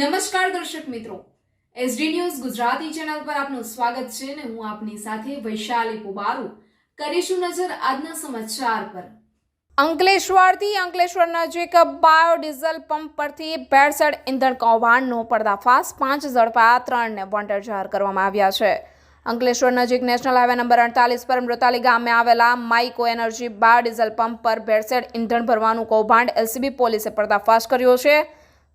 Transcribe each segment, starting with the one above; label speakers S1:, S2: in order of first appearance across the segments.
S1: નમસ્કાર દર્શક મિત્રો. એસડી ન્યૂઝ ગુજરાતી ચેનલ પર આપનું સ્વાગત છે અને હું આપની સાથે વૈશાલી પુબારુ. કરીશું નજર આજના સમાચાર પર. અંકલેશ્વરથી અંકલેશ્વર નજીક બાયોડીઝલ પંપ પરથી ભેળસેળ ઇંધણ કૌભાંડનો પર્દાફાશ પાંચ ઝડપા ત્રણને વોન્ટેડ જાહેર કરવામાં આવ્યા છે. અંકલેશ્વર નજીક નેશનલ હાઈવે નંબર અડતાલીસ પર મૃતાલી ગામે આવેલા માઇકો એનર્જી બાયોડીઝલ પંપ પર ભેળસેળ ઇંધણ ભરવાનું કૌભાંડ એલસીબી પોલીસે પર્દાફાશ કર્યો છે.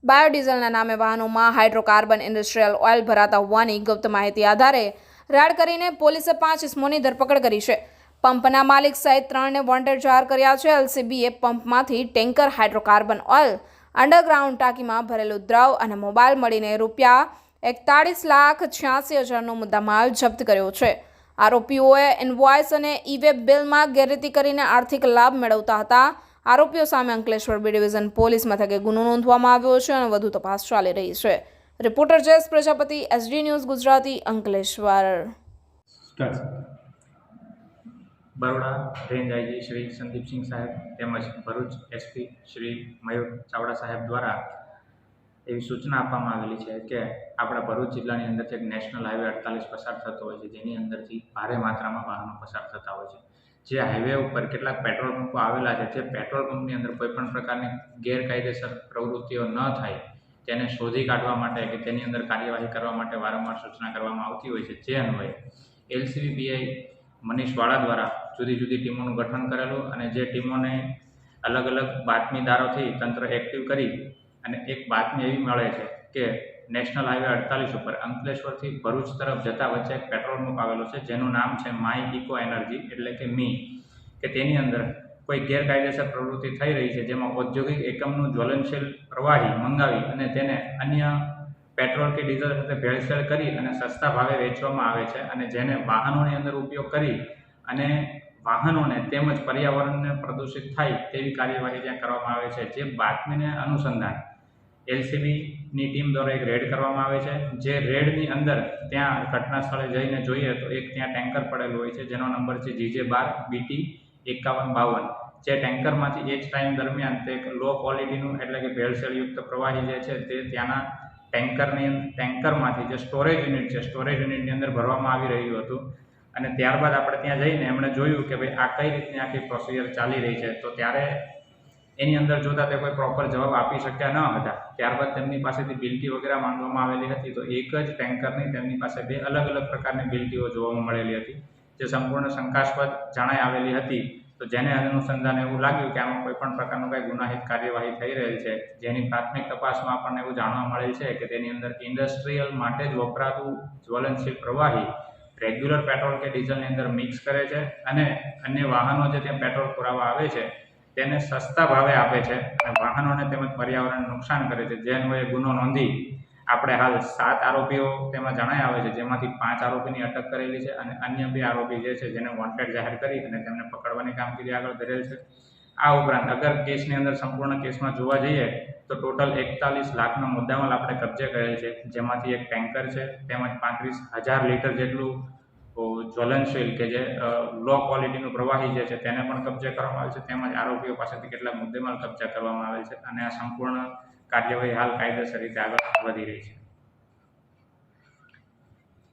S1: બાયોડીઝલના નામે વાહનોમાં હાઇડ્રોકાર્બન ઇન્ડસ્ટ્રીયલ ઓઇલ ભરાતા હોવાની ગુપ્ત માહિતી આધારે રેડ કરીને પોલીસે પાંચ ઇસમોની ધરપકડ કરી છે. પંપના માલિક સહિત ત્રણને વોન્ટેડ જાહેર કર્યા છે. એલસીબીએ પંપમાંથી ટેન્કર, હાઇડ્રોકાર્બન ઓઇલ, અંડરગ્રાઉન્ડ ટાંકીમાં ભરેલું દ્રવ અને મોબાઈલ મળીને રૂપિયા એકતાળીસ લાખ છ્યાસી હજારનો મુદ્દામાલ જપ્ત કર્યો છે. આરોપીઓએ ઇનવોઇસ અને ઈવે બિલમાં ગેરરીતિ કરીને આર્થિક લાભ મેળવતા હતા. આરોપીઓ સામે અંકલેશ્વર બી ડિવિઝન પોલીસ મથકે ગુનો નોંધવામાં આવ્યો છે અને વધુ તપાસ ચાલી રહી છે. Reporter Jayesh Prajapati, SD news Gujarati, Ankleshwar.
S2: Baroda range IG Shri Sandeepsinh સાહેબ તેમજ ભરૂચ એસપી શ્રી મયુર ચાવડા સાહેબ દ્વારા એવી સૂચના આપવામાં આવેલી છે કે આપણા ભરૂચ જિલ્લાની અંદરથી એક નેશનલ હાઈવે અડતાલીસ પસાર થતો હોય છે. જેની અંદરથી ભારે માત્રામાં વાહનો પસાર થતા હોય છે. જે હાઈવે ઉપર કેટલાક પેટ્રોલ પંપો આવેલા છે, જે પેટ્રોલ પંપની અંદર કોઈપણ પ્રકારની ગેરકાયદેસર પ્રવૃત્તિઓ ન થાય, તેને શોધી કાઢવા માટે કે તેની અંદર કાર્યવાહી કરવા માટે વારંવાર સૂચના કરવામાં આવતી હોય છે. જે અન્વયે એલસીબીઆઈ મનીષવાળા મનીષ વાળા દ્વારા જુદી જુદી ટીમોનું ગઠન કરેલું અને જે ટીમોને અલગ અલગ બાતમીદારોથી તંત્ર એક્ટિવ કરી અને એક બાતમી એવી મળે છે કે નેશનલ હાઈવે અડતાલીસ ઉપર અંકલેશ્વરથી ભરૂચ તરફ જતા વચ્ચે એક પેટ્રોલ પંપ આવેલો છે, જેનું નામ છે માય ઇકો એનર્જી, એટલે કે મી, કે તેની અંદર કોઈ ગેરકાયદેસર પ્રવૃત્તિ થઈ રહી છે, જેમાં ઔદ્યોગિક એકમનું જ્વલનશીલ પ્રવાહી મંગાવી અને તેને અન્ય પેટ્રોલ કે ડીઝલ સાથે ભેળસેળ કરી અને સસ્તા ભાવે વેચવામાં આવે છે અને જેને વાહનોની અંદર ઉપયોગ કરી અને વાહનોને તેમજ પર્યાવરણને પ્રદૂષિત થાય તેવી કાર્યવાહી ત્યાં કરવામાં આવે છે. જે બાતમીને અનુસંધાન એલસીબીની ટીમ દ્વારા એક રેડ કરવામાં આવે છે. જે રેડની અંદર ત્યાં ઘટના સ્થળે જઈને જોઈએ તો એક ત્યાં ટેન્કર પડેલું હોય છે, જેનો નંબર છે જીજે બાર બીટી એકાવન બાવન. જે ટેન્કરમાંથી એ જ ટાઈમ દરમિયાન તે એક લો ક્વોલિટીનું એટલે કે ભેળસેળયુક્ત પ્રવાહી જે છે તે ત્યાંના ટેન્કરની ટેન્કરમાંથી જે સ્ટોરેજ યુનિટ છે, સ્ટોરેજ યુનિટની અંદર ભરવામાં આવી રહ્યું હતું. અને ત્યારબાદ આપણે ત્યાં જઈને એમણે જોયું કે ભાઈ આ કઈ રીતની આખી પ્રોસિજર ચાલી રહી છે. તો ત્યારે એની અંદર જોતા તે કોઈ પ્રોપર જવાબ આપી શક્યા ન હતા, ત્યારબાદ તેમની પાસેથી બિલ્ટી વગેરે માંગવામાં આવેલી હતી, તો એક જ ટેન્કરની તેમની પાસે બે અલગ અલગ પ્રકારની બિલ્ટીઓ જોવામાં મળેલી હતી, જે સંપૂર્ણ શંકાસ્પદ જણાઈ આવેલી હતી. તો જેને અનુસંધાને એવું લાગ્યું કે આમાં કોઈ પણ પ્રકારનું કંઈ ગુનાહિત કાર્યવાહી થઈ રહેલ છે, જેની પ્રાથમિક તપાસમાં આપણને એવું જાણવા મળેલ છે કે તેની અંદર ઇન્ડસ્ટ્રીયલ માટે જ વપરાતું જ્વલનશીલ પ્રવાહી રેગ્યુલર પેટ્રોલ કે ડીઝલની અંદર મિક્સ કરે છે અને અન્ય વાહનો જે ત્યાં પેટ્રોલ પુરાવા આવે છે તેને સસ્તા ભાવે આપે છે અને વાહનોને તેમજ પર્યાવરણને નુકસાન કરે છે. જે અન્વયે ગુનો નોંધી આપણે હાલ સાત આરોપીઓ તેમાં જણાય આવે છે, જેમાંથી પાંચ આરોપીની અટક કરેલી છે અને અન્ય બે આરોપી જે છે જેને વોન્ટેડ જાહેર કરી અને તેમને પકડવાની કામગીરી આગળ ધરેલ છે. આ ઉપરાંત અગર કેસની અંદર સંપૂર્ણ કેસમાં જોવા જઈએ તો ટોટલ એકતાલીસ લાખનો મુદ્દામાલ આપણે કબજે કરેલ છે. જેમાંથી એક ટેન્કર છે, તેમજ પાંત્રીસ હજાર લીટર જેટલું જ્વલનશીલ કે જે લો ક્વોલિટીનું પ્રવાહી જે છે તેને પણ કબજે કરવામાં આવે છે. તેમજ આરોપીઓ પાસેથી કેટલાક મુદ્દેમાલ કબજા કરવામાં આવેલ છે અને આ સંપૂર્ણ કાર્યવાહી હાલ કાયદેસર રીતે આગળ વધી રહી છે.